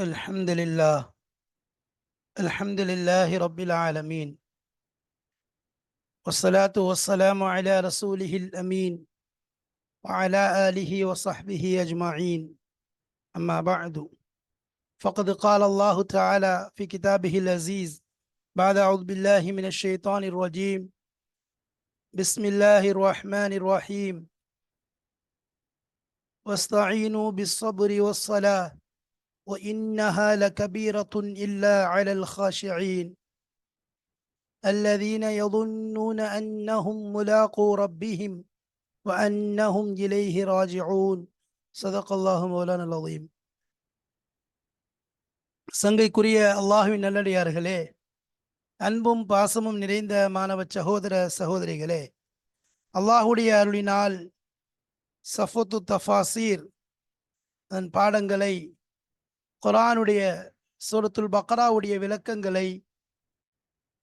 الحمد لله. الحمد لله رب العالمين. والصلاة والسلام على رسوله الأمين وعلى آله وصحبه أجمعين. أما بعد فقد قال الله تعالى في كتابه العزيز بعد أعوذ بالله من الشيطان الرجيم. بسم الله الرحمن الرحيم. واستعينوا بالصبر والصلاة. وإنها لكبيرة إلا على الخاشعين الذين يظنون أنهم ملاقو ربهم وأنهم إليه راجعون صدق الله مولانا العظيم சங்கைக்குரிய அல்லாஹுவின் நல்லடியார்களே அன்பும் பாசமும் நிறைந்த மாணவ சகோதர சகோதரிகளே அல்லாஹுடைய அருளினால் சஃபத்து தஃபாசீர் அதன் பாடங்களை குரானுடைய சூரத்துல் பக்ராவுடைய விளக்கங்களை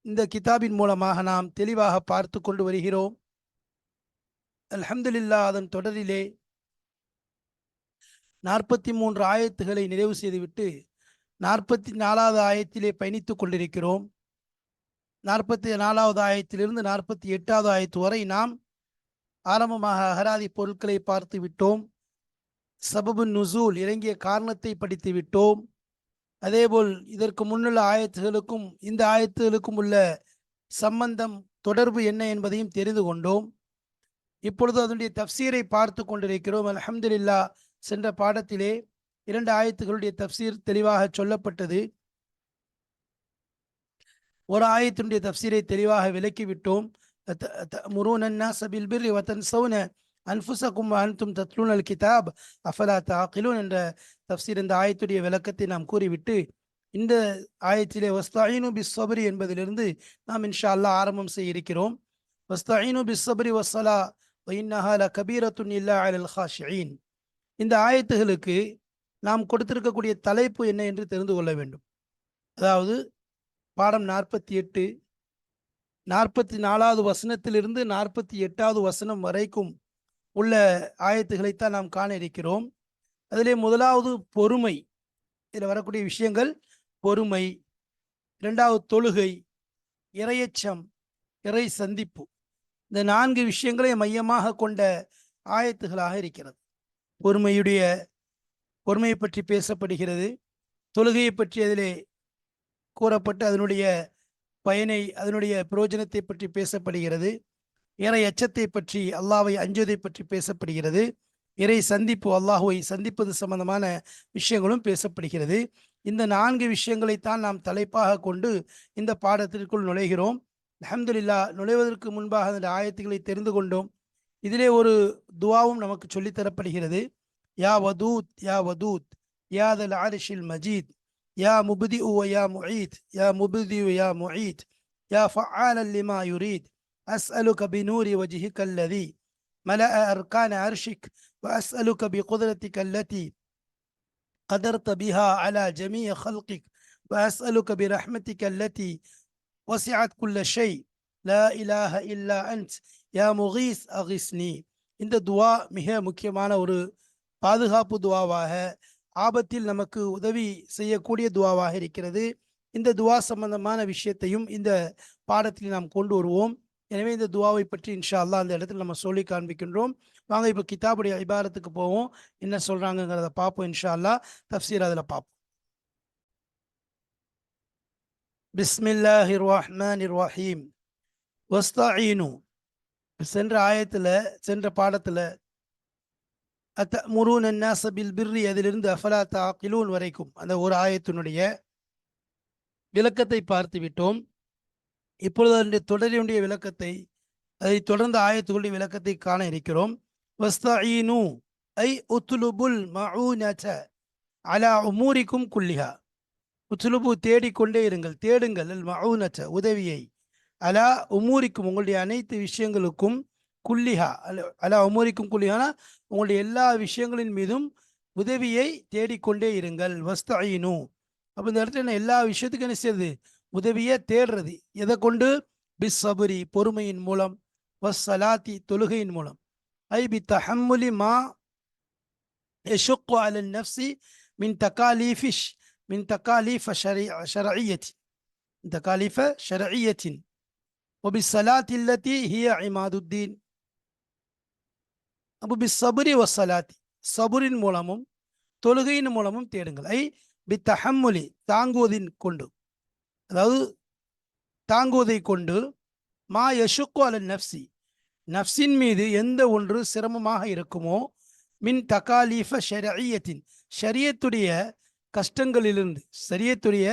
இந்த கிதாபின் மூலமாக நாம் தெளிவாக பார்த்து கொண்டு வருகிறோம். அல்ஹம்துலில்லா அதன் தொடரிலே நாற்பத்தி மூன்று ஆயத்துகளை நிறைவு செய்துவிட்டு நாற்பத்தி நாலாவது ஆயத்திலே பயணித்து கொண்டிருக்கிறோம். நாற்பத்தி நாலாவது ஆயத்திலிருந்து நாற்பத்தி எட்டாவது ஆயத்து வரை நாம் ஆரம்பமாக அகராதி பொருட்களை பார்த்து விட்டோம். சபபு நுசூல் இறங்கிய காரணத்தை படித்து விட்டோம் அதேபோல் இதற்கு முன்னுள்ள ஆயத்துகளுக்கும் இந்த ஆயத்துகளுக்கும் உள்ள சம்பந்தம் தொடர்பு என்ன என்பதையும் தெரிந்து கொண்டோம். இப்பொழுது அதனுடைய தப்சீரை பார்த்து கொண்டிருக்கிறோம். அலமதுல்லா சென்ற பாடத்திலே இரண்டு ஆயத்துகளுடைய தப்சீர் தெளிவாக சொல்லப்பட்டது. ஒரு ஆயத்தினுடைய தப்சீரை தெளிவாக விலக்கிவிட்டோம் முருனன்னா சபில் பிர் வத்தன் சவுன அன்ஃபுசக்கும் அன்தும் தத்லூன் அல் கிதாப் அஃபலா தாக்கிலூன் என்ற தப்சீர் இந்த ஆயத்துடைய விளக்கத்தை நாம் கூறிவிட்டு இந்த ஆயத்திலே வஸ்தாயினு பிஸ்வபரி என்பதிலிருந்து நாம் இன்ஷா அல்லா ஆரம்பம் செய்ய இருக்கிறோம். வஸ்தாயினு பிஸ்வபரி வசலா வைநஹால கபீரத்துன் இல்லா அல் ஹாஷின் இந்த ஆயத்துகளுக்கு நாம் கொடுத்திருக்கக்கூடிய தலைப்பு என்ன என்று தெரிந்து கொள்ள வேண்டும். அதாவது பாடம் நாற்பத்தி எட்டு நாற்பத்தி நாலாவது வசனத்திலிருந்து நாற்பத்தி எட்டாவது வசனம் வரைக்கும் உள்ள ஆயத்துகளைத்தான் நாம் காண இருக்கிறோம். அதிலே முதலாவது பொறுமை. இதில் வரக்கூடிய விஷயங்கள் பொறுமை. இரண்டாவது தொழுகை இறையச்சம் இறை சந்திப்பு. இந்த நான்கு விஷயங்களை மையமாக கொண்ட ஆயத்துகளாக இருக்கிறது. பொறுமையுடைய பொறுமையை பற்றி பேசப்படுகிறது. தொழுகையை பற்றி அதிலே கூறப்பட்டு அதனுடைய பயனை அதனுடைய பிரயோஜனத்தை பற்றி பேசப்படுகிறது. இறை அச்சத்தை பற்றி அல்லாவை அஞ்சுவதை பற்றி பேசப்படுகிறது. இறை சந்திப்பு அல்லாஹுவை சந்திப்பது சம்பந்தமான விஷயங்களும் பேசப்படுகிறது. இந்த நான்கு விஷயங்களைத்தான் நாம் தலைப்பாக கொண்டு இந்த பாடத்திற்குள் நுழைகிறோம். அஹமதுல்லா நுழைவதற்கு முன்பாக அந்த ஆயத்துக்களை தெரிந்து கொண்டோம். இதிலே ஒரு துவாவும் நமக்கு சொல்லித்தரப்படுகிறது யா வதூத் யா வதூத் யா தல் ஆரிஷில் மஜீத் யா முபுதி உ யா முயீத் யா முபுதி யா முயீத் யா ஃபஆல் லிமா யுரீத் أسألك بنور وجهك الذي ملأ أركان عرشك وأسألك بقدرتك التي قدرت بها على جميع خلقك وأسألك برحمتك التي وسعت كل شيء لا إله إلا أنت يا مغيث أغيثني இந்த துவா மிக முக்கியமான ஒரு பாதுகாப்பு துவாவாக ஆபத்தில் நமக்கு உதவி செய்யக்கூடிய துவாவாக இருக்கிறது இந்த துவா சம்பந்தமான விஷயத்தையும் இந்த பாடத்தில் நாம் கொண்டு வருவோம் எனவே இந்த துவாவை பற்றி இன்ஷா அல்லா அந்த இடத்துல நம்ம சொல்லி காண்பிக்கின்றோம். வாங்க இப்போ கிதாபுடைய அபாரத்துக்கு போவோம். என்ன சொல்றாங்கிறத பார்ப்போம் இன்ஷா அல்லா தப்சீர் அதில் பார்ப்போம். பிஸ்மில்லாஹி ரஹ்மான் ரஹீம் வஸ்தாயினு சென்ற ஆயத்தில் சென்ற பாடத்தில் அத்த முருன் அன்னாசபில் பிர்ரி அதிலிருந்து அஃபலா தாக்கிலூன் வரைக்கும் அந்த ஒரு ஆயத்தினுடைய விளக்கத்தை பார்த்து விட்டோம் இப்பொழுது அதனுடைய தொடரினுடைய விளக்கத்தை அதை தொடர்ந்த ஆயத்துகளுடைய விளக்கத்தை காண இருக்கிறோம். வஸ்தஈனு ஐ உத்துலுபுல் மஊனத அலா உமூரிக்கும் குல்லிஹா. உத்துலுபு தேடிக்கொண்டே இருங்கள் தேடுங்கள் அல் மஊனத உதவியை. அலா உமூரிக்கும் உங்களுடைய அனைத்து விஷயங்களுக்கும் குல்லிஹா. அலா உமூரிக்கும் குல்லிஹானா உங்களுடைய எல்லா விஷயங்களின் மீதும் உதவியை தேடிக்கொண்டே இருங்கள். வஸ்தஈனு. அப்போ இந்த இடத்துல எல்லா விஷயத்துக்கும் என்ன செய்யுது? உதவியை தேடுறது எதை கொண்டு பிஸ் சபுரி பொறுமையின் மூலம் வஸ் சலாத்தி தொழுகையின் மூலம் ஐ பி தஹம்முலி மா யஷுக்கு அலன் நஃப்சி மின் தக்காலீஃபிஷ் من تكاليف شريع شرعية من تكاليف شرعية وبالصلاة التي هي عماد الدين அப்போ பி சபரி வசலாத்தி சபுரின் மூலமும் தொழுகையின் மூலமும் தேடுங்கள் ஐ பி தஹம்முலி தாங்குவதின் கொண்டு அதாவது தாங்குவதை கொண்டு மா யஷுக்கு அல்ல நப்சி நப்சின் மீது எந்த ஒன்று சிரமமாக இருக்குமோ மின் தகாலீஃப ஷரீயத்தின் ஷரியத்துடைய கஷ்டங்களிலிருந்து ஷரியத்துடைய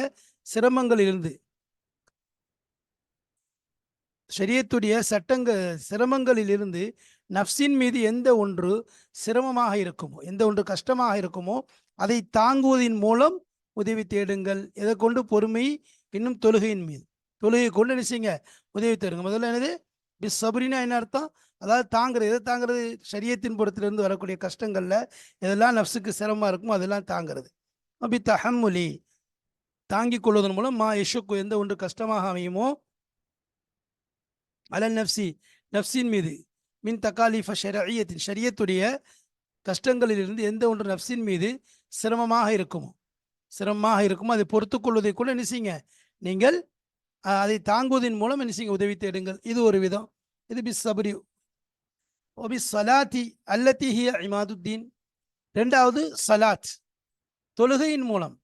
சிரமங்களிலிருந்து. ஷரியத்துடைய சட்டங்க சிரமங்களிலிருந்து நஃப்சின் மீது எந்த ஒன்று சிரமமாக இருக்குமோ எந்த ஒன்று கஷ்டமாக இருக்குமோ அதை தாங்குவதன் மூலம் உதவி தேடுங்கள். எதை கொண்டு? பொறுமை இன்னும் தொழுகையின் மீது. தொழுகையை கொண்டு நினைச்சிங்க உதவி தருங்க முதல்ல என்னது? பிஸ் சபரினா என்ன அர்த்தம்? அதாவது தாங்குறது. எதை தாங்குறது? சரியத்தின் புறத்திலிருந்து வரக்கூடிய கஷ்டங்களில் எதெல்லாம் நஃப்ஸுக்கு சிரமமாக இருக்குமோ அதெல்லாம் தாங்கிறது. அப்படி தஹம்முலி. தாங்கிக் கொள்வதன் மூலம் மா யஷுக்கு எந்த ஒன்று கஷ்டமாக அமையுமோ அலல் நப்சி நப்சின் மீது. மின் தக்காலிஃப ஷரியத்தின். ஷரியத்துடைய கஷ்டங்களிலிருந்து எந்த ஒன்று நப்சின் மீது சிரமமாக இருக்குமோ. சிரமமாக இருக்குமோ. அதை பொறுத்து கொள்வதைக்குள்ள கூட நினைச்சிங்க நீங்கள் அதை தாங்குவதன் மூலம் நினைச்சிங்க உதவி தேடுங்கள். இது ஒரு விதம். இது பிஸ் சபரி. ஒபி சலாத்தி அல்லத்தி ஹிய இமாதுத்தீன். ரெண்டாவது சலாத். தொழுகையின் மூலம்.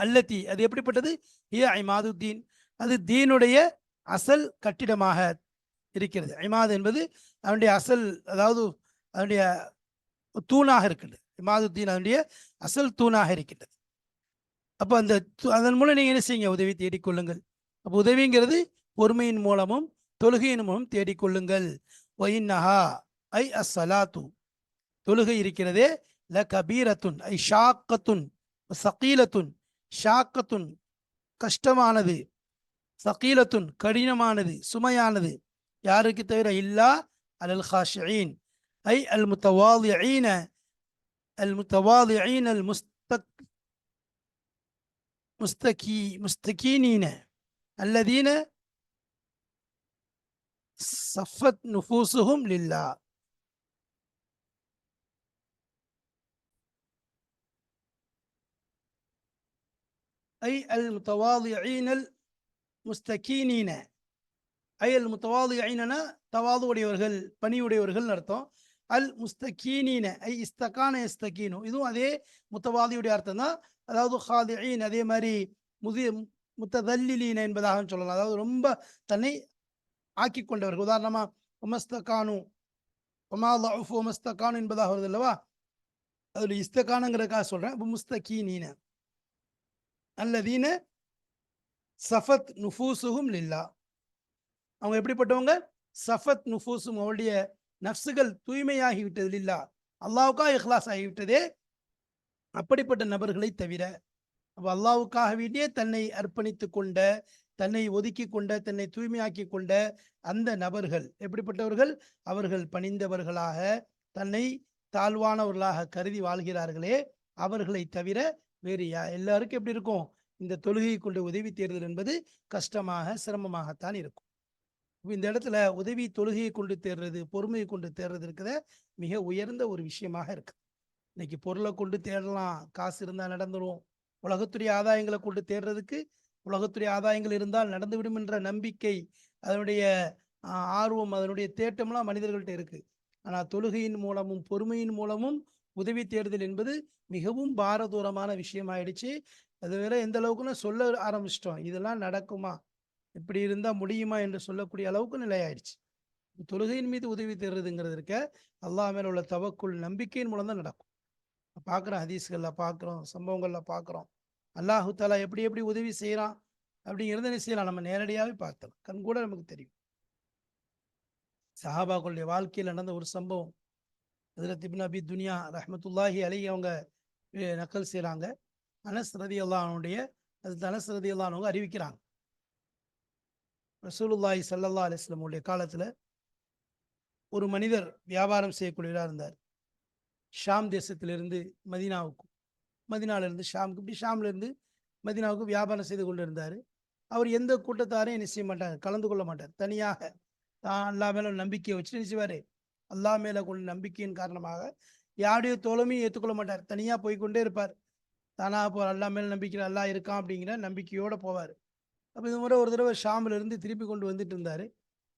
அல்லத்தி அது எப்படிப்பட்டது? ஹிய இமாதுத்தீன். அது தீனுடைய அசல் கட்டிடமாக இருக்கிறது. இமாத் என்பது அதனுடைய அசல் அதாவது அதனுடைய தூணாக இருக்கின்றது. இமாதுத்தீன் அதனுடைய அசல் தூணாக இருக்கின்றது. அப்போ அந்த அதன் மூலம் நீங்கள் என்ன செய்யுங்க? உதவி தேடிக்கொள்ளுங்கள். அப்போ உதவிங்கிறது பொறுமையின் மூலமும் தொழுகையின் மூலம் தேடிக்கொள்ளுங்கள். ஒயின்னஹா ஐ அஸ்ஸலாத்து. தொழுகை இருக்கிறதே ல கபீரத்துன் ஐ ஷாக்கத்துன் சகீலத்துன். ஷாக்கத்துன் கஷ்டமானது சகீலத்துன் கடினமானது சுமையானது. யாருக்கு தவிர இல்லா அலல் ஹாஷின் ஐ அல் முத்தவாதியீன அல் முத்தவாதியீன் அல் முஸ்தக் முஸ்தகி முஸ்தகீனீன அல்லதீன சஃபத் நுஃபூசுஹும் லில்லா ஐ அல் முத்தவாதியீன் அல் முஸ்தகீனீன ஐயல் முத்தவாதியினா தவாது உடையவர்கள் பணியுடையவர்கள் அர்த்தம். அல் முஸ்தகீனீன ஐ இஸ்தகான இஸ்தகீனு இதுவும் அதே முத்தவாதியுடைய அர்த்தம் தான் அதாவது ஹாதியின் அதே மாதிரி முதி முத்ததல்லிலீன என்பதாக சொல்லலாம் அதாவது ரொம்ப தன்னை ஆக்கி கொண்டவர்கள் உதாரணமா உமஸ்தகானு ஒமா லஃபு உமஸ்தகானு என்பதாக வருது அல்லவா அதில் இஸ்தகானுங்கிறதுக்காக சொல்றேன் இப்போ முஸ்தகீனீன அல்லதீன சஃபத் நுஃபூசுகும் லில்லா அவங்க எப்படிப்பட்டவங்க சஃபத் நுஃபூசும் அவருடைய நஃப்ஸுகள் தூய்மையாகிவிட்டது இல்லா அல்லாவுக்கா இஹ்லாஸ் ஆகிவிட்டதே அப்படிப்பட்ட நபர்களை தவிர அப்போ அல்லாவுக்காக வேண்டியே தன்னை அர்ப்பணித்து கொண்ட தன்னை ஒதுக்கி கொண்ட தன்னை தூய்மையாக்கி கொண்ட அந்த நபர்கள் எப்படிப்பட்டவர்கள்? அவர்கள் பணிந்தவர்களாக தன்னை தாழ்வானவர்களாக கருதி வாழ்கிறார்களே. அவர்களை தவிர வேறு யா எல்லாருக்கும் எப்படி இருக்கும்? இந்த தொழுகை கொண்டு உதவி தேர்தல் என்பது கஷ்டமாக சிரமமாகத்தான் இருக்கும். இந்த இடத்துல உதவி தொழுகையை கொண்டு தேடுறது பொறுமையை கொண்டு தேர்றது இருக்கிற மிக உயர்ந்த ஒரு விஷயமாக இருக்கு. இன்னைக்கு பொருளை கொண்டு தேடலாம் காசு இருந்தால் நடந்துடும் உலகத்துடைய ஆதாயங்களை கொண்டு தேடுறதுக்கு உலகத்துடைய ஆதாயங்கள் இருந்தால் நடந்துவிடும் என்ற நம்பிக்கை அதனுடைய ஆர்வம் அதனுடைய தேட்டம்லாம் மனிதர்கள்ட்ட இருக்கு. ஆனால் தொழுகையின் மூலமும் பொறுமையின் மூலமும் உதவி தேடுதல் என்பது மிகவும் பாரதூரமான விஷயமாயிடுச்சு. அது வேற எந்த அளவுக்குன்னு சொல்ல ஆரம்பிச்சிட்டோம். இதெல்லாம் நடக்குமா? இப்படி இருந்தால் முடியுமா என்று சொல்லக்கூடிய அளவுக்கு நிலையாயிடுச்சு தொழுகையின் மீது உதவி தேடுறதுங்கிறது இருக்க அல்லா மேல உள்ள தவக்குள் நம்பிக்கையின் மூலம் தான் நடக்கும். பார்க்குறோம் ஹதீஸ்கள்ல பார்க்குறோம் சம்பவங்கள்ல பார்க்குறோம். அல்லாஹு தாலா எப்படி எப்படி உதவி செய்கிறான் அப்படிங்கிறத என்ன செய்யலாம்? நம்ம நேரடியாகவே பார்த்தோம் கண் கூட நமக்கு தெரியும். சஹாபாக்களுடைய வாழ்க்கையில் நடந்த ஒரு சம்பவம். ஹஜரத் இப்னு அபி துனியா ரஹ்மத்துல்லாஹி அலி அவங்க நக்கல் செய்கிறாங்க அனஸ் ரதி அல்லாஹனுடைய அது அனஸ் ரதி அல்லானவங்க அறிவிக்கிறாங்க. ரசூலுல்லாய் சல்லல்லா அலைஹி உடைய காலத்தில் ஒரு மனிதர் வியாபாரம் செய்யக்கூடியவராக இருந்தார். ஷாம் தேசத்திலிருந்து மதினாவுக்கும் மதினாவிலிருந்து ஷாமுக்கு இப்படி ஷாம்லேருந்து மதினாவுக்கு வியாபாரம் செய்து கொண்டு இருந்தார். அவர் எந்த கூட்டத்தாரையும் என்ன செய்ய மாட்டார் கலந்து கொள்ள மாட்டார். தனியாக தான் அல்லா மேலே நம்பிக்கையை வச்சுட்டு என்ன செய்வாரு? அல்லாஹ் கொண்ட நம்பிக்கையின் காரணமாக யாருடைய தோழமையும் ஏற்றுக்கொள்ள மாட்டார். தனியாக போய்கொண்டே இருப்பார். தானாக போகிற அல்லா மேலே நம்பிக்கை அல்லா இருக்கான் அப்படிங்கிற நம்பிக்கையோடு போவார். அப்போ இந்த முறை ஒரு தடவை ஷாமிலிருந்து திருப்பி கொண்டு வந்துட்டு இருந்தார்.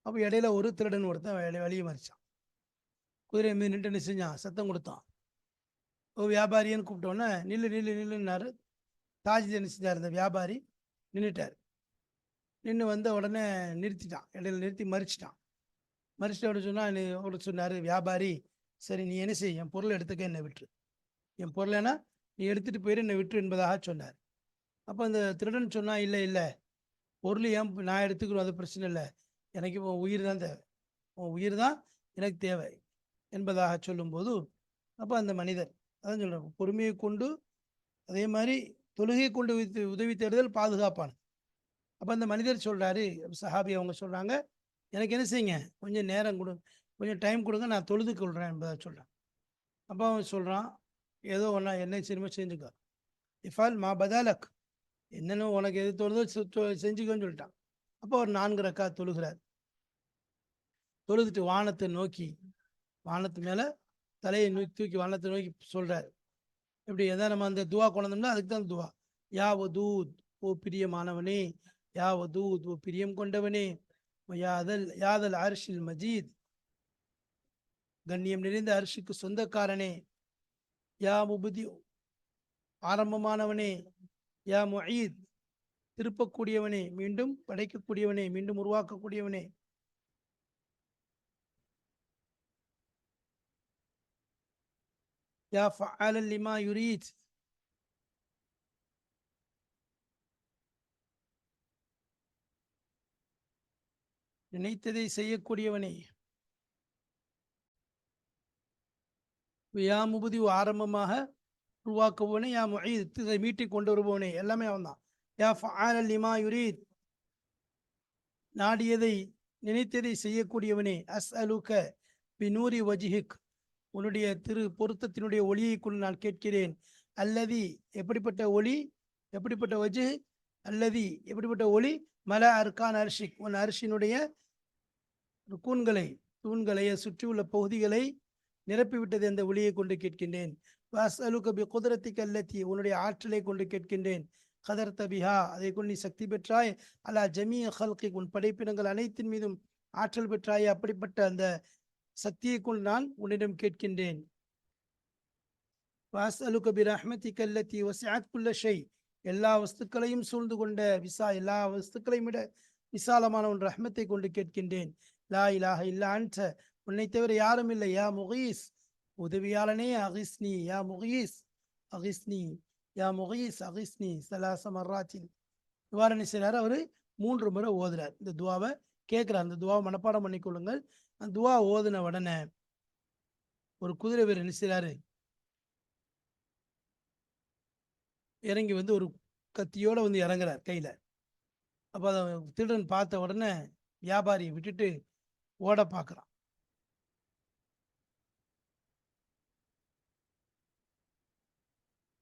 அப்போ இடையில ஒரு திருடன் ஒருத்தன் வழியை மறிச்சான். குதிரை மீது நின்று செஞ்சான்? சத்தம் கொடுத்தான். ஓ வியாபாரியன்னு கூப்பிட்டோன்னே நில்லு நில்லு நில்லுன்னாரு. தாஜி என்ன செஞ்சார்? இந்த வியாபாரி நின்றுட்டார் நின்று வந்த உடனே நிறுத்திட்டான். இடையில நிறுத்தி மறிச்சிட்டான். மறிச்சிட்ட உடனே சொன்னால் அவர் சொன்னார் வியாபாரி சரி நீ என்ன செய்? என் பொருளை எடுத்துக்க என்னை விட்டுரு. என் பொருளைனா நீ எடுத்துகிட்டு போயிரு என்னை விட்டுரு என்பதாக சொன்னார். அப்போ அந்த திருடன் சொன்னால் இல்லை இல்லை பொருள் ஏன் நான் எடுத்துக்கிறோம் அது பிரச்சனை இல்லை. எனக்கு உன் உயிர் தான் தேவை. உன் உயிர் தான் எனக்கு தேவை என்பதாக சொல்லும்போது அப்போ அந்த மனிதர் அதான் சொல்கிறேன் பொறுமையை கொண்டு அதே மாதிரி தொழுகை கொண்டு உதவி தேடுதல் பாதுகாப்பானது. அப்போ அந்த மனிதர் சொல்கிறாரு சஹாபி அவங்க சொல்கிறாங்க எனக்கு என்ன செய்யுங்க? கொஞ்சம் நேரம் கொடு. கொஞ்சம் டைம் கொடுங்க நான் தொழுது கொள்கிறேன் என்பதாக சொல்கிறேன் அப்போ அவன் சொல்கிறான் ஏதோ ஒன்றா என்ன சினிமா செஞ்சுக்கோ. இஃபால் மா பதாலக். என்னென்ன உனக்கு எது தொழுதோ செஞ்சுக்கோன்னு சொல்லிட்டான். அப்போ ஒரு நான்கு ரக்கா தொழுகிறார். தொழுதுட்டு வானத்தை நோக்கி வானத்து மேலே தலையை நோக்கி தூக்கி வானத்தை நோக்கி சொல்கிறார் இப்படி எதாவது நம்ம அந்த துவா கொண்டோம்னா அதுக்கு தான் துவா. யா தூத் ஓ பிரியமானவனே யா தூத் ஓ பிரியம் கொண்டவனே யாதல் யாதல் அரிஷில் மஜீத். கண்ணியம் நிறைந்த அரிசிக்கு சொந்தக்காரனே யா முபுதி ஆரம்பமானவனே யா முயீத் திருப்பக்கூடியவனே மீண்டும் படைக்கக்கூடியவனே மீண்டும் உருவாக்கக்கூடியவனே. யா ஃபஅலன் லிமா யுரீத். நினைத்ததை செய்யக்கூடியவனே. யா முபுதி ஆரம்பமாக உருவாக்குபவனே யா முயீத் இதை மீட்டி கொண்டு வருபவனே எல்லாமே அவன் தான் யா ஃபஆல் லிமா யுரீத். நாடியதை நினைத்ததை செய்யக்கூடியவனே. அஸ் அலுக பினூரி வஜிஹிக். உன்னுடைய திரு பொருத்தத்தினுடைய ஒளியை கொண்டு நான் கேட்கிறேன். அல்லதி எப்படிப்பட்ட ஒளி? எப்படிப்பட்ட வஜு அல்லதி எப்படிப்பட்ட ஒளி? மல அர்கான் அரிஷிக் உன் அரிசினுடைய ருக்கூன்களை தூண்களை சுற்றியுள்ள பகுதிகளை நிரப்பிவிட்டது அந்த ஒளியை கொண்டு கேட்கின்றேன். வாசலுக்கு பி குதிரத்தி கல்லத்தி உன்னுடைய ஆற்றலை கொண்டு கேட்கின்றேன். கதர் தபிஹா அதை கொண்டு நீ சக்தி பெற்றாய். அல்லா ஜமீ ஹல்கி உன் படைப்பினங்கள் அனைத்தின் மீதும் ஆற்றல் பெற்றாய். அப்படிப்பட்ட அந்த சக்தியை கொண்டு நான் உன்னிடம் கேட்கின்றேன். வாசலுக்கு பி ரஹ்மதி கல்லத்தி வசியாத் ஷை. எல்லா வஸ்துக்களையும் சூழ்ந்து கொண்ட விசா எல்லா வஸ்துக்களையும் விட விசாலமான உன் ரஹ்மத்தை கொண்டு கேட்கின்றேன். லா இலாக இல்லா அன்ச உன்னை தவிர யாரும் இல்லை. யா முகீஸ். உதவியாளனே அகிஸ்னி யா முகீஸ் அகிஸ்னி யா முகீஸ் அகிஸ்னி சலாச மர்ராத்தின். இவ்வாறு என்ன செய்கிறார் அவர் மூன்று முறை ஓதுறார். இந்த துவாவை கேட்குறார். அந்த துவாவை மனப்பாடம் பண்ணிக்கொள்ளுங்கள் அந்த துவா ஓதுன உடனே ஒரு குதிரை வீரர் என்ன செய்கிறாரு இறங்கி வந்து ஒரு கத்தியோட வந்து இறங்குறார் கையில். அப்போ அதை திருடன் பார்த்த உடனே வியாபாரியை விட்டுட்டு ஓட பார்க்குறான்.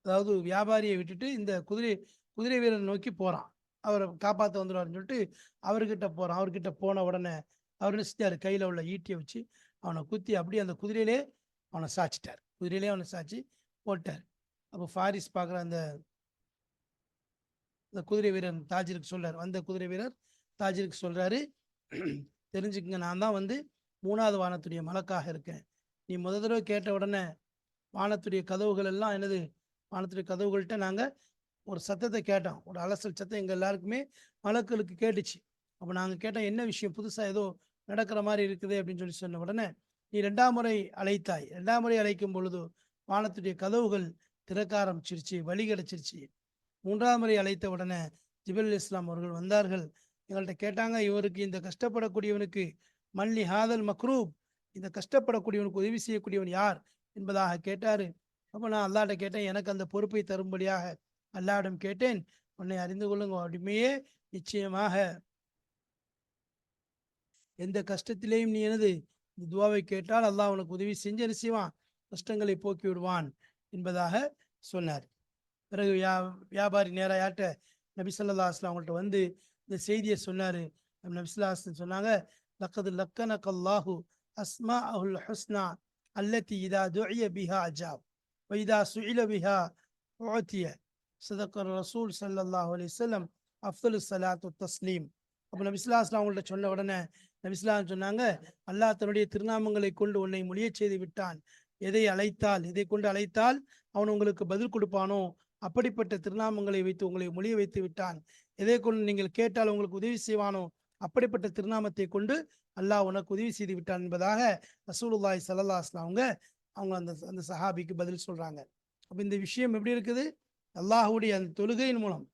அதாவது வியாபாரியை விட்டுட்டு இந்த குதிரை குதிரை வீரரை நோக்கி போகிறான் அவரை காப்பாற்ற வந்துடுவார்னு சொல்லிட்டு அவர்கிட்ட போகிறான் அவர்கிட்ட போன உடனே அவர் நினைச்சிட்டாரு கையில் உள்ள ஈட்டியை வச்சு அவனை குத்தி அப்படியே அந்த குதிரையிலே அவனை சாச்சிட்டார் குதிரையிலே அவனை சாச்சி போட்டார். அப்போ ஃபாரிஸ் பார்க்குற அந்த அந்த குதிரை வீரர் தாஜிருக்கு சொல்கிறார் வந்த குதிரை வீரர் தாஜிருக்கு சொல்கிறாரு தெரிஞ்சுக்கங்க நான் தான் வந்து மூணாவது வானத்துடைய மலக்காக இருக்கேன். நீ முத தடவை கேட்ட உடனே வானத்துடைய கதவுகள் எல்லாம் என்னது வானத்துடைய கதவுகள்கிட்ட நாங்கள் ஒரு சத்தத்தை கேட்டோம். ஒரு அலசல் சத்தம் எங்கள் எல்லாருக்குமே மலக்களுக்கு கேட்டுச்சு. அப்போ நாங்கள் கேட்டோம் என்ன விஷயம்? புதுசாக ஏதோ நடக்கிற மாதிரி இருக்குது அப்படின்னு சொல்லி சொன்ன உடனே நீ ரெண்டாம் முறை அழைத்தாய். ரெண்டாம் முறை அழைக்கும் பொழுது வானத்துடைய கதவுகள் திறக்க ஆரம்பிச்சிருச்சு வழி கிடச்சிருச்சு. மூன்றாம் முறை அழைத்த உடனே ஜிபல் இஸ்லாம் அவர்கள் வந்தார்கள். எங்கள்கிட்ட கேட்டாங்க இவருக்கு இந்த கஷ்டப்படக்கூடியவனுக்கு மல்லி ஹாதல் மக்ரூப் இந்த கஷ்டப்படக்கூடியவனுக்கு உதவி செய்யக்கூடியவன் யார்? என்பதாக கேட்டார். அப்போ நான் அல்லாட்ட கேட்டேன் எனக்கு அந்த பொறுப்பை தரும்படியாக அல்லாடம் கேட்டேன். உன்னை அறிந்து கொள்ளுங்க அப்படிமையே நிச்சயமாக. எந்த கஷ்டத்திலேயும் நீ எனது துவாவை கேட்டால் அல்லாஹ் உனக்கு உதவி செஞ்சு செய்வான்? கஷ்டங்களை போக்கி விடுவான் என்பதாக சொன்னார். பிறகு வியா வியாபாரி நேராக யார்கிட்ட நபிசல்லா அஸ்லாம் அவங்கள்ட்ட வந்து இந்த செய்தியை சொன்னார். நபிசுல்லா சொன்னாங்க லக்கது லக்கனக் அல்லாஹு அஸ்மா அஹுல் ஹஸ்னா அல்லத்தி இதா துஇய பிஹா அஜாப் வைதா சுயிலபிஹா ஓத்திய சதக்கர் ரசூல் ஸல்லல்லாஹு அலைஹி வஸல்லம் அஃதலு ஸலாத்து தஸ்லீம் அப்போ நபிஸ்லாஸ்லாம் அவங்கள்ட்ட சொன்ன உடனே நபிஸ்லாம் சொன்னாங்க அல்லாஹ் தன்னுடைய திருநாமங்களை கொண்டு உன்னை மொழியச் செய்து விட்டான். எதை அழைத்தால் எதை கொண்டு அழைத்தால் அவன் உங்களுக்கு பதில் கொடுப்பானோ அப்படிப்பட்ட திருநாமங்களை வைத்து உங்களை மொழிய வைத்து விட்டான். எதை கொண்டு நீங்கள் கேட்டால் உங்களுக்கு உதவி செய்வானோ அப்படிப்பட்ட திருநாமத்தை கொண்டு அல்லாஹ் உனக்கு உதவி செய்து விட்டான். என்பதாக ரசூலுல்லாய் சல்லா அஸ்லாம் அவங்க அவங்க அந்த அந்த சஹாபிக்கு பதில் சொல்கிறாங்க அப்போ இந்த விஷயம் எப்படி இருக்குது? அல்லாஹுடைய அந்த தொழுகையின் மூலம்.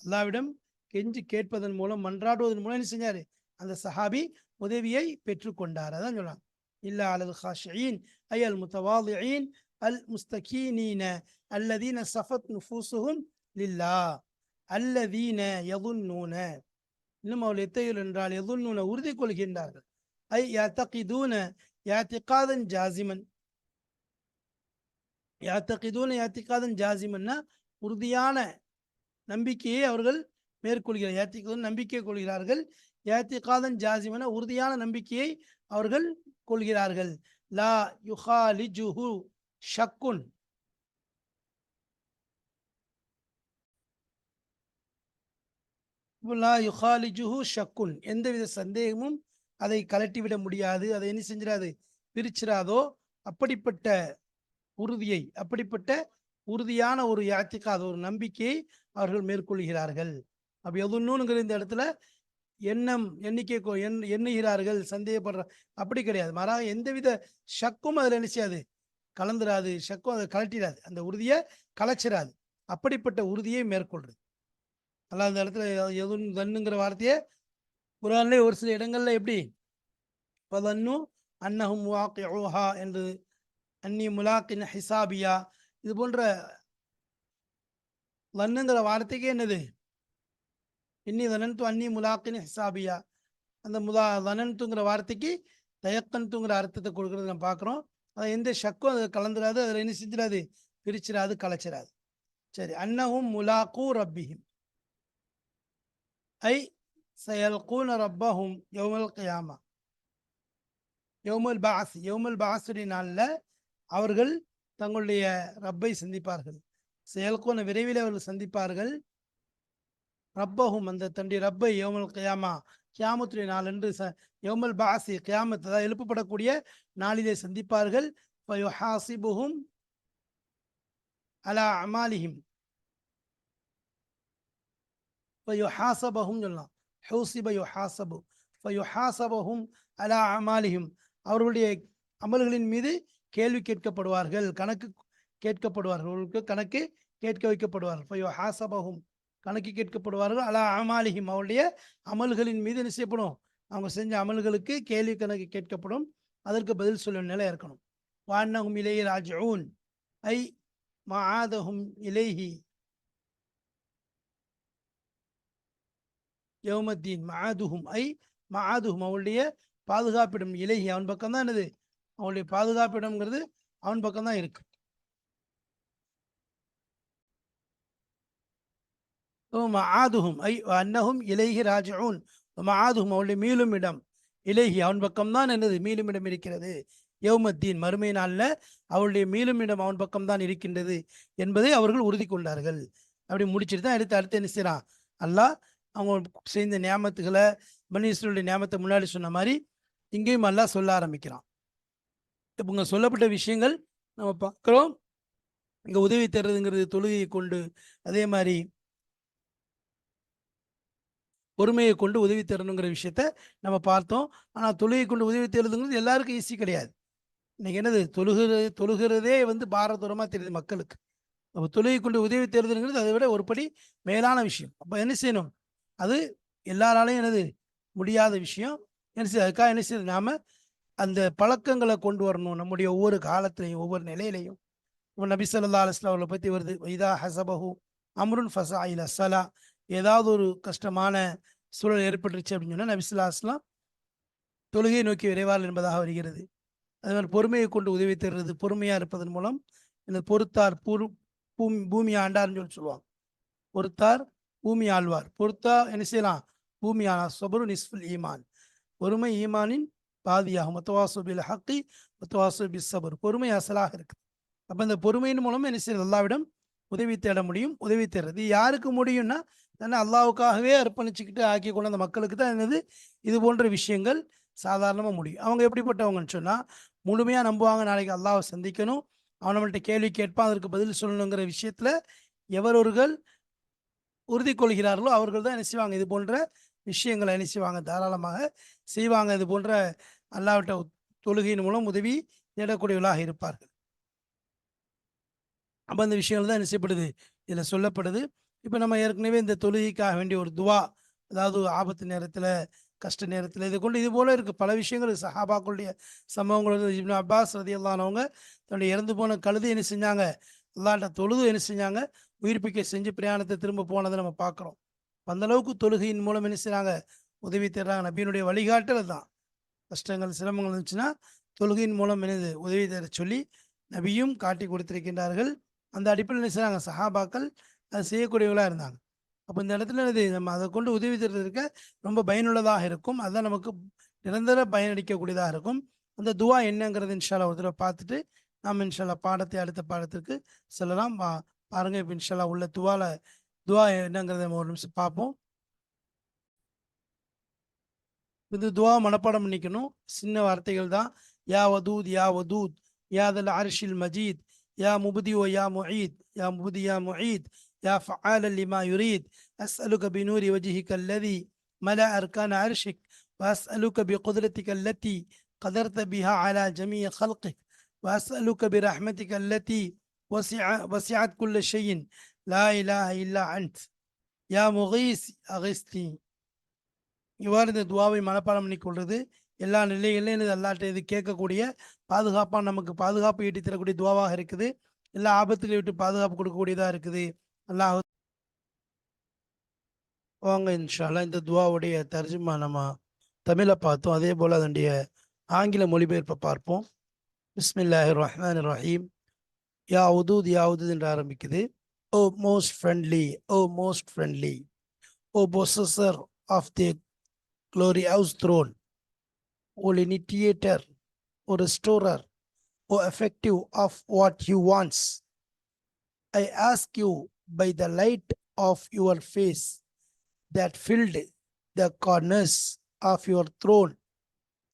அல்லாவிடம் கெஞ்சி கேட்பதன் மூலம் மன்றாடுவதன் மூலம் என்ன செஞ்சார்? அந்த சஹாபி உதவியை பெற்றுக்கொண்டார் அதான் சொல்கிறாங்க இல்லா அலல் ஹாஷின் ஐ அல் முத்தவாதியின் அல் முஸ்தகீனீன அல்லதீன சஃபத் நுஃபூசுஹும் லில்லா அல்லதீன யதுன்னூன. இன்னும் அவள் எத்தையில் என்றால் யதுன்னூன உறுதி கொள்கின்றார்கள் ஐ யாத்தகிதூன யாத்திகாதன் ஜாசிமன். யாத்தகிதூன யாத்திகாதன் ஜாசிமன்னா உறுதியான நம்பிக்கையை அவர்கள் மேற்கொள்கிறார். யாத்திகாதன் நம்பிக்கை கொள்கிறார்கள். யாத்திகாதன் ஜாசிமன உறுதியான நம்பிக்கையை அவர்கள் கொள்கிறார்கள். லா யுஹாலிஜுஹு ஷக்குன். லா யுஹாலிஜுஹு ஷக்குன். எந்தவித சந்தேகமும் அதை கலட்டிவிட முடியாது. அதை என்ன செஞ்சிடாது பிரிச்சிடாதோ அப்படிப்பட்ட உறுதியை அப்படிப்பட்ட உறுதியான ஒரு யாத்திக்காத ஒரு நம்பிக்கையை அவர்கள் மேற்கொள்கிறார்கள். அப்படி எதுன்னுங்கிற இந்த இடத்துல எண்ணம் எண்ணிக்கை எண் எண்ணுகிறார்கள் சந்தேகப்படுற அப்படி கிடையாது. மாறாக எந்தவித ஷக்கும் அதில் நினைச்சாது கலந்துராது. ஷக்கும் அதை கலட்டிடாது அந்த உறுதியை கலைச்சிடாது அப்படிப்பட்ட உறுதியை மேற்கொள்றது. அல்லாஹ் அந்த இடத்துல எதுவும் தன்னுங்கிற வார்த்தையை குரான்லேயே ஒரு சில இடங்கள்ல எப்படி? பதன்னு அன்னஹும் வாக்கிஹா என்று அன்னி முலாக்கின் ஹிசாபியா? இது போன்ற வன்னுங்கிற வார்த்தைக்கே என்னது? இன்னி தனன்து அன்னி முலாக்கின் ஹிசாபியா. அந்த முலா தனன்துங்கிற வார்த்தைக்கு தயக்கன்துங்கிற அர்த்தத்தை கொடுக்கறது நம்ம பார்க்குறோம். அதை எந்த ஷக்கும் அது கலந்துடாது அதில் என்ன செஞ்சிடாது? பிரிச்சிடாது கலைச்சிடாது சரி அன்னஹும் முலாக்கூ ரப்பிஹிம். ஐ சயல்கூன ரப்பஹும் யௌமல் கயாமா. யௌமல் பாஸ் யௌமல் பாசுடைய நாளில் அவர்கள் தங்களுடைய ரப்பை சந்திப்பார்கள். செயல்கோன விரைவில் அவர்கள் சந்திப்பார்கள். ரப்பஹும் அந்த தன்னுடைய ரப்பை யோமல் கியாமா கியாமத்துடைய நாள் என்று ச யோமல் பாசி கியாமத் அதாவது எழுப்பப்படக்கூடிய நாளிலே சந்திப்பார்கள். ஃபயுஹாசிபுஹும் அலா அமாலிஹிம். ஃபயுஹாசபஹும் சொல்லலாம். ஹூசிப யுஹாசபு. ஃபயுஹாசபஹும் அலா அமாலிஹிம். அவர்களுடைய அமல்களின் மீது கேள்வி கேட்கப்படுவார்கள் கணக்கு கேட்கப்படுவார்களுக்கு கணக்கு கேட்க வைக்கப்படுவார்கள். ஃபயுஹாசபஹும் கணக்கு கேட்கப்படுவார்கள். அலா அமாலிஹிம் அவருடைய அமல்களின் மீது என்ன செய்யப்படும்? அவங்க செஞ்ச அமல்களுக்கு கேள்வி கணக்கு கேட்கப்படும். அதற்கு பதில் சொல்லும் நிலை இருக்கணும். வான்னகும் இலேஹி ராஜூன் ஐ மாதகும் இலேஹி யௌமத்தீன் மஆதுஹும் ஐ மாதுகும் அவளுடைய பாதுகாப்பிடும் இலேஹி அவன் பக்கம் தான் என்னது? அவனுடைய பாதுகாப்பிடம்ங்கிறது அவன் பக்கம் தான் இருக்கு மஆதுஹும் ஐ அன்னஹும் இலேஹி ராஜூன் மஆதுஹும் அவளுடைய மீளும் இடம். இலேஹி அவன் பக்கம் தான் என்னது? மீளும் இடம் இருக்கிறது. யௌமத்தீன் மறுமை நாளில் அவளுடைய மீளும் இடம் அவன் பக்கம் தான் இருக்கின்றது என்பதை அவர்கள் உறுதி கொண்டார்கள். அப்படி முடிச்சுட்டு தான் எடுத்து அடுத்து என்ன செய்கிறான் அல்லாஹ் அவங்க செய்த நியமத்துகளை மனிதனுடைய நியமத்தை முன்னாடி சொன்ன மாதிரி இங்கேயும் அல்லாஹ் சொல்ல ஆரம்பிக்கிறான். இப்போ சொல்லப்பட்ட விஷயங்கள் நம்ம பார்க்குறோம். இங்கே உதவி தருதுங்கிறது தொழுகையை கொண்டு அதே மாதிரி பொறுமையை கொண்டு உதவி தரணுங்கிற விஷயத்த நம்ம பார்த்தோம். ஆனால் தொழுகை கொண்டு உதவி தருதுங்கிறது எல்லாருக்கும் ஈஸி கிடையாது. இன்னைக்கு என்னது? தொழுகிறது தொழுகிறதே வந்து பாரதூரமாக தெரியுது மக்களுக்கு. அப்போ தொழுகை கொண்டு உதவி தருதுங்கிறது அதை விட ஒரு படி மேலான விஷயம். அப்போ என்ன செய்யணும்? அது எல்லாராலையும் என்னது? முடியாத விஷயம். என்ன செய்ய அதுக்காக என்ன செய்யுது நாம அந்த பழக்கங்களை கொண்டு வரணும் நம்முடைய ஒவ்வொரு காலத்திலையும் ஒவ்வொரு நிலையிலையும். இப்போ நபி ஸல்லல்லாஹு அவர்களை பற்றி வருது இதா ஹசபஹு அம்ருன் ஃபசா இல சலா ஏதாவது ஒரு கஷ்டமான சூழல் ஏற்பட்டுருச்சு அப்படின்னு சொன்னால் நபிசுல்லா அஸ்லாம் தொழுகையை நோக்கி விரைவால் என்பதாக வருகிறது. அது மாதிரி பொறுமையை கொண்டு உதவி தருவது பொறுமையாக இருப்பதன் மூலம் இந்த பொறுத்தார் பூரு பூமி பூமி ஆண்டார்னு சொல்லி சொல்லுவாங்க. பொறுத்தார் பூமி ஆழ்வார் பொறுத்தா என்ன செய்யலாம்? பூமி ஆனா சொபரு நிஸ்ஃபுல் ஈமான். பொறுமை ஈமானின் பாதியாகும். முத்தவாசுபில் ஹக்கி முத்தவாசுபி சபர். பொறுமை அசலாக இருக்குது. அப்போ இந்த பொறுமையின் மூலம் என்ன செய்யறது? அல்லாவிடம் உதவி தேட முடியும் உதவி தேடுறது. யாருக்கு முடியும்னா தன்னை அல்லாவுக்காகவே அர்ப்பணிச்சுக்கிட்டு ஆக்கி கொண்ட அந்த மக்களுக்கு தான் என்னது? இது போன்ற விஷயங்கள் சாதாரணமாக முடியும். அவங்க எப்படிப்பட்டவங்கன்னு சொன்னால் முழுமையாக நம்புவாங்க. நாளைக்கு அல்லாவை சந்திக்கணும். அவன் நம்மள்ட்ட கேள்வி கேட்பான். அதற்கு பதில் சொல்லணுங்கிற விஷயத்தில் எவரொருகள் உறுதி கொள்கிறார்களோ அவர்கள் தான் என்ன செய்வாங்க? இது போன்ற விஷயங்களை என்ன செய்வாங்க? தாராளமாக செய்வாங்க. இது போன்ற அல்லாவிட்ட தொழுகையின் மூலம் உதவி தேடக்கூடியவர்களாக இருப்பார்கள். அப்போ அந்த விஷயங்கள் தான் என்ன செய்யப்படுது? இதில் சொல்லப்படுது. இப்போ நம்ம ஏற்கனவே இந்த தொழுகைக்காக வேண்டிய ஒரு துவா அதாவது ஆபத்து நேரத்தில் கஷ்ட நேரத்தில் இது கொண்டு இது போல இருக்குது பல விஷயங்கள் சஹாபாக்களுடைய சம்பவங்கள் வந்து இப்னு அப்பாஸ் ரதி தன்னுடைய இறந்து போன கழுது என்ன செஞ்சாங்க? அல்லாட்ட தொழுது என்ன செஞ்சாங்க? உயிர்ப்பிக்க செஞ்சு பிரயாணத்தை திரும்ப போனதை நம்ம பார்க்குறோம் அந்தளவுக்கு தொழுகையின் மூலம் என்ன செய்கிறாங்க உதவி தர்றாங்க நபியினுடைய வழிகாட்டல் தான். கஷ்டங்கள் சிரமங்கள் இருந்துச்சுன்னா தொழுகையின் மூலம் எனது உதவி தர சொல்லி நபியும் காட்டி கொடுத்திருக்கின்றார்கள். அந்த அடிப்படையில் என்ன சஹாபாக்கள் அது செய்யக்கூடியவர்களாக இருந்தாங்க. அப்போ இந்த இடத்துல இது நம்ம அதை கொண்டு உதவி தருவதற்கு ரொம்ப பயனுள்ளதாக இருக்கும். அதுதான் நமக்கு நிரந்தர பயனளிக்கக்கூடியதாக இருக்கும். அந்த துவா என்னங்கிறது இன்ஷால்லா ஒரு தடவை பார்த்துட்டு நாம் இன்ஷால்லா பாடத்தை அடுத்த பாடத்திற்கு செல்லலாம். பா- பாருங்க இப்போ இன்ஷால்லா உள்ள துவால துவா என்னங்கிறத ஒரு நிமிஷம் பார்ப்போம். இது துவா மனப்பாடம் பண்ணிக்கணும் சின்ன வார்த்தைகள் தான் யா வதூத் யா வதூத் யா தல் அரிஷில் மஜீத் யா முபதி ஓ யா முயீத் யா முபதி யா முயீத் யா ஃபஆல லிமா யுரீத் أسألك بنور وجهك الذي ملأ أركان عرشك وأسألك بقدرتك التي قدرت بها على جميع خلقك وأسألك برحمتك التي وسع وسعت كل شيء لا إله إلا أنت يا مغيث أغثني இவ்வாறு இந்த துவாவை மனப்பாடம் பண்ணி கொள்வது எல்லா நிலைகளிலும் இது அல்லாட்ட இது கேட்கக்கூடிய பாதுகாப்பாக நமக்கு பாதுகாப்பு ஈட்டி தரக்கூடிய துவாவாக இருக்குது. எல்லா ஆபத்துகளை விட்டு பாதுகாப்பு கொடுக்கக்கூடியதாக இருக்குது. அல்லாஹ் வாங்க இன்ஷால்லா இந்த துவாவுடைய தர்ஜுமா நம்ம தமிழை பார்த்தோம். அதே போல் அதனுடைய ஆங்கில மொழிபெயர்ப்பை பார்ப்போம். பிஸ்மில்லாஹி ரஹ்மான் ரஹீம். யா உதூத் யா உதூத் என்று ஆரம்பிக்குது. O most friendly O most friendly O possessor of the glorious throne, O initiator, O restorer, O effective of what you wants. I ask you by the light of your face that filled the corners of your throne,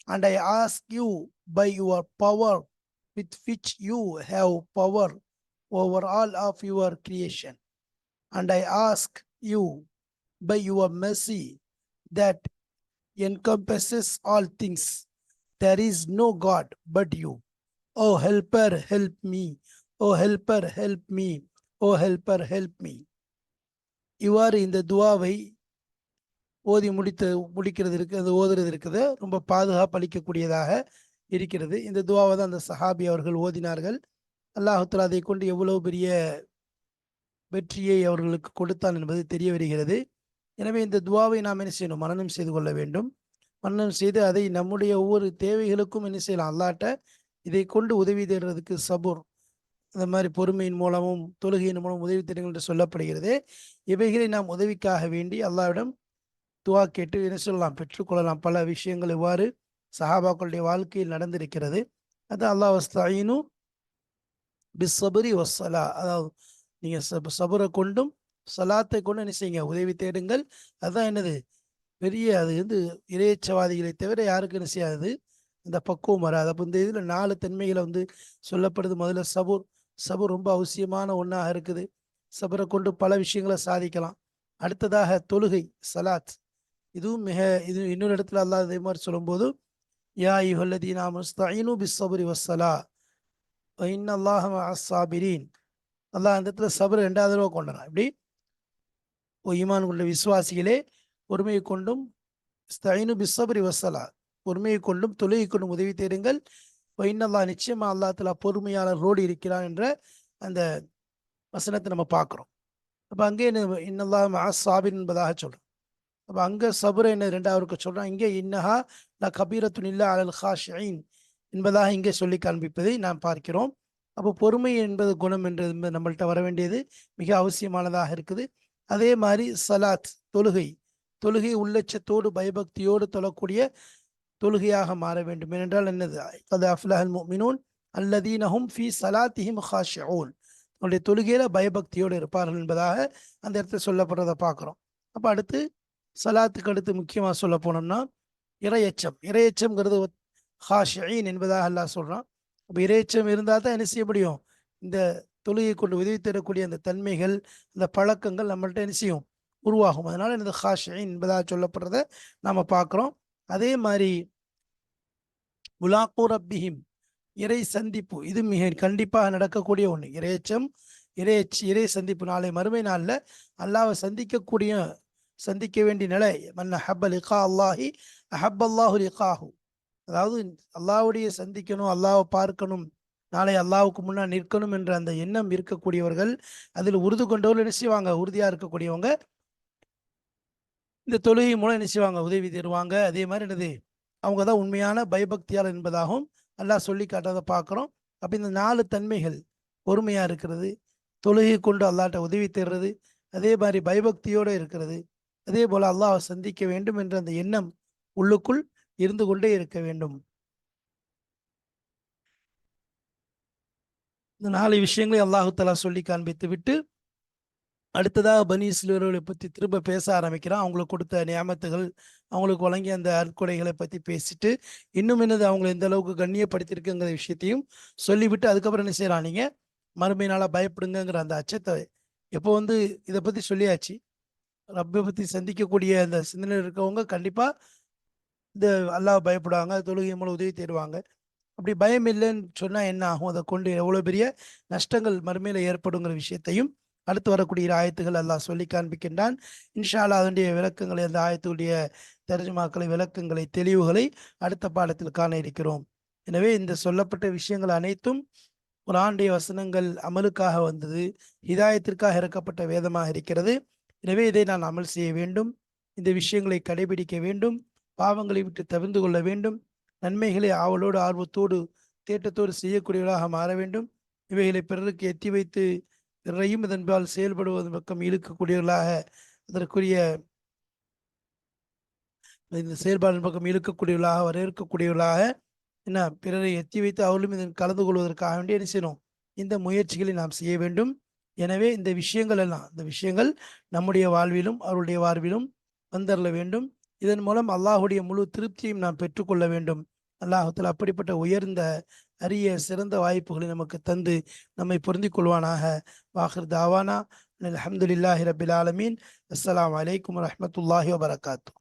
and I ask you by your power with which you have power over all of your creation, and I ask you by your mercy that encompasses all things. There is no God but you. O helper, help me. O helper, help me. O helper, help me. இவ்வாறு இந்த துவாவை ஓதி முடித்து முடிக்கிறது இருக்கு அது ஓதுறது இருக்குது ரொம்ப பாதுகாப்பு அளிக்கக்கூடியதாக இருக்கிறது இந்த துவாவை தான் அந்த சஹாபி அவர்கள் ஓதினார்கள் அல்லாஹுத்தலா அதை கொண்டு எவ்வளவு பெரிய வெற்றியை அவர்களுக்கு கொடுத்தான் என்பது தெரிய வருகிறது எனவே இந்த துவாவை நாம் என்ன செய்யணும்? மனனம் செய்து கொள்ள வேண்டும். மனனம் செய்து அதை நம்முடைய ஒவ்வொரு தேவைகளுக்கும் என்ன செய்யலாம்? அல்லாட்ட இதை கொண்டு உதவி தேடுறதுக்கு சபூர் இந்த மாதிரி பொறுமையின் மூலமும் தொழுகையின் மூலம் உதவி தேடுங்கள் என்று சொல்லப்படுகிறது. இவைகளை நாம் உதவிக்காக வேண்டி அல்லாவிடம் துவா கேட்டு என்ன சொல்லலாம்? பெற்றுக்கொள்ளலாம் பல விஷயங்கள் இவ்வாறு சஹாபாக்களுடைய வாழ்க்கையில் நடந்திருக்கிறது. அது அல்லா வஸ்தாயினும் பிஸ்ஸபரி வஸ்ஸலா அதாவது நீங்கள் சப சபரை கொண்டும் சலாத்தை கொண்டு என்ன செய்யுங்க? உதவி தேடுங்கள். அதுதான் என்னது? பெரிய அது வந்து இறையச்சவாதிகளை தவிர யாருக்கும் என்ன செய்யாது. அந்த பக்குவம் வராது. அப்போ இந்த இதில் நாலு தன்மைகளை வந்து சொல்லப்படுது. முதல்ல சபூர். சபூர் ரொம்ப அவசியமான ஒன்றாக இருக்குது. சபரை கொண்டு பல விஷயங்களை சாதிக்கலாம். அடுத்ததாக தொழுகை சலாத். இதுவும் மிக இது இன்னொரு இடத்துல அல்லாஹ் அதே மாதிரி சொல்லும்போது யா யுஹல்லதீனா முஸ்தஈனு பிஸ்ஸபரி வஸ்ஸலா. இன்னல்லாஹ அஸ்ஸாபிரீன் அல்லாஹ் அந்த இடத்துல சபர் ரெண்டாவது தடவை கொண்டான் இப்படி ஓ ஈமான் கொண்ட விசுவாசிகளே பொறுமையை கொண்டும் ஸ்தைனு பிஸ்ஸபரி வசலா பொறுமையை கொண்டும் தொழுகை கொண்டும் உதவி தேடுங்கள். வைனல்லா நிச்சயமா அல்லா தலா பொறுமையாளர்களோடு இருக்கிறான் என்ற அந்த வசனத்தை நம்ம பார்க்குறோம். அப்போ அங்கே என்ன இன்னல்லா சாபின் என்பதாக சொல்கிறோம் அப்போ அங்கே சபுர என்ன ரெண்டாவதுக்கு சொல்கிறோம் இங்கே இன்னஹா ல கபீரத்துன் இல்லா அலல் ஹாஷின் என்பதாக இங்கே சொல்லி காண்பிப்பதை நாம் பார்க்கிறோம். அப்போ பொறுமை என்பது குணம் என்றது நம்மள்கிட்ட வர வேண்டியது மிக அவசியமானதாக இருக்குது. அதே மாதிரி சலாத் தொழுகை. தொழுகை உள்ளச்சத்தோடு பயபக்தியோடு தொழக்கூடிய தொழுகையாக மாற வேண்டும். ஏனென்றால் என்னது? அது அஃப்லஹல் முஃமினூன் அல்லதீனஹும் ஃபி சலாத்திஹிம் ஹாஷிஊன் அவருடைய தொழுகையில பயபக்தியோடு இருப்பார்கள் என்பதாக அந்த இடத்துல சொல்லப்படுறதை பார்க்குறோம். அப்போ அடுத்து சலாத்துக்கு அடுத்து முக்கியமாக சொல்ல போனோம்னா இரையச்சம். இரையச்சம்ங்கிறது ஹாஷின் என்பதாக அல்லாஹ் சொல்கிறான் அப்போ இரையச்சம் இருந்தால் தான் என்ன செய்ய முடியும்? இந்த தொழுகை கொண்டு உதவி தரக்கூடிய அந்த தன்மைகள் அந்த பழக்கங்கள் நம்மள்கிட்ட என்ன செய்யும்? உருவாகும். அதனால இந்த ஹாஷ் என்பதாக சொல்லப்படுறத நாம் பார்க்குறோம். அதே மாதிரி முலாக்கூர் ரப்பிஹிம் இறை சந்திப்பு. இது மிக கண்டிப்பாக நடக்கக்கூடிய ஒன்று இறையச்சம் இறையச் இறை சந்திப்பு. நாளை மறுமை நாளில் அல்லாவை சந்திக்கக்கூடிய சந்திக்க வேண்டிய நிலை. மன்ன ஹப்பல் இகா அல்லாஹி அஹப் அல்லாஹு லிகாஹு அதாவது அல்லாவுடைய சந்திக்கணும் அல்லாவை பார்க்கணும். நாளை அல்லாவுக்கு முன்னால் நிற்கணும் என்ற அந்த எண்ணம் இருக்கக்கூடியவர்கள் அதில் உறுதி கொண்டவர்கள் என்ன செய்வாங்க? உறுதியாக இருக்கக்கூடியவங்க இந்த தொழுகை மூலம் என்ன செய்வாங்க? உதவி தருவாங்க அதே மாதிரி என்னது? அவங்க தான் உண்மையான பயபக்தியால் என்பதாகவும் நல்லா சொல்லி காட்டுறதை பார்க்குறோம். அப்போ இந்த நாலு தன்மைகள் பொறுமையாக இருக்கிறது தொழுகை கொண்டு அல்லாட்ட உதவி தருறது அதே மாதிரி பயபக்தியோடு இருக்கிறது அதே போல் அல்லாஹ் சந்திக்க வேண்டும் என்ற அந்த எண்ணம் உள்ளுக்குள் இருந்து கொண்டே இருக்க வேண்டும். இந்த நாலு விஷயங்களை அல்லாஹு சொல்லி காண்பித்து விட்டு அடுத்ததாக பனி இஸ்லவர்களை பற்றி திரும்ப பேச ஆரம்பிக்கிறான். அவங்களுக்கு கொடுத்த நியமத்துகள் அவங்களுக்கு வழங்கிய அந்த அற்கொலைகளை பற்றி பேசிட்டு இன்னும் என்னது அவங்களை எந்த அளவுக்கு கண்ணியப்படுத்தியிருக்குங்கிற விஷயத்தையும் சொல்லிவிட்டு அதுக்கப்புறம் என்ன செய்யறான் நீங்கள் மறுமையினால பயப்படுங்கிற அந்த அச்சத்தை எப்போ வந்து இதை பற்றி சொல்லியாச்சு? ரப்பை பற்றி சந்திக்கக்கூடிய அந்த சிந்தனை இருக்கவங்க கண்டிப்பாக இந்த அல்லாஹ் பயப்படுவாங்க தொழுகை மூலம் உதவி தேடுவாங்க. அப்படி பயம் இல்லைன்னு சொன்னால் என்ன ஆகும்? அதை கொண்டு எவ்வளோ பெரிய நஷ்டங்கள் மறுமையில் ஏற்படுங்கிற விஷயத்தையும் அடுத்து வரக்கூடிய ஆயத்துகள் எல்லாம் சொல்லி காண்பிக்கின்றான். இன்ஷால்லா அதனுடைய விளக்கங்களை அந்த ஆயத்துடைய தர்ஜமாக்களை விளக்கங்களை தெளிவுகளை அடுத்த பாடத்தில் காண இருக்கிறோம். எனவே இந்த சொல்லப்பட்ட விஷயங்கள் அனைத்தும் ஒரு ஆண்டைய வசனங்கள் அமலுக்காக வந்தது. ஹிதாயத்திற்காக இறக்கப்பட்ட வேதமாக இருக்கிறது. எனவே இதை நான் அமல் செய்ய வேண்டும். இந்த விஷயங்களை கடைபிடிக்க வேண்டும். பாவங்களை விட்டு தவிர்ந்து கொள்ள வேண்டும். நன்மைகளை ஆவலோடு ஆர்வத்தோடு தேட்டத்தோடு செய்யக்கூடியவர்களாக மாற வேண்டும். இவைகளை பிறருக்கு எத்தி வைத்து பிறரையும் இதன்பால் செயல்படுவதன் பக்கம் இழுக்கக்கூடியவர்களாக அதற்குரிய இந்த செயல்பாடின் பக்கம் இழுக்கக்கூடியவர்களாக வரவேற்கக்கூடியவர்களாக என்ன பிறரை எத்தி வைத்து அவர்களும் இதன் கலந்து கொள்வதற்காக வேண்டிய என்ன செய்யணும்? இந்த முயற்சிகளை நாம் செய்ய வேண்டும். எனவே இந்த விஷயங்கள் எல்லாம் இந்த விஷயங்கள் நம்முடைய வாழ்விலும் அவருடைய வாழ்விலும் வந்தரல வேண்டும். இதன் மூலம் அல்லாஹுடைய முழு திருப்தியும் நாம் பெற்றுக்கொள்ள வேண்டும். அல்லாஹத்தில் அப்படிப்பட்ட உயர்ந்த அரிய சிறந்த வாய்ப்புகளை நமக்கு தந்து நம்மை பொருந்திக் கொள்வானாக வாஹிர் தாவானா. அலமதுல்லாஹி ரபில் ஆலமீன். அஸ்லாம் வலைக்கம் வரமத்துல்லாஹி வபரகாத்து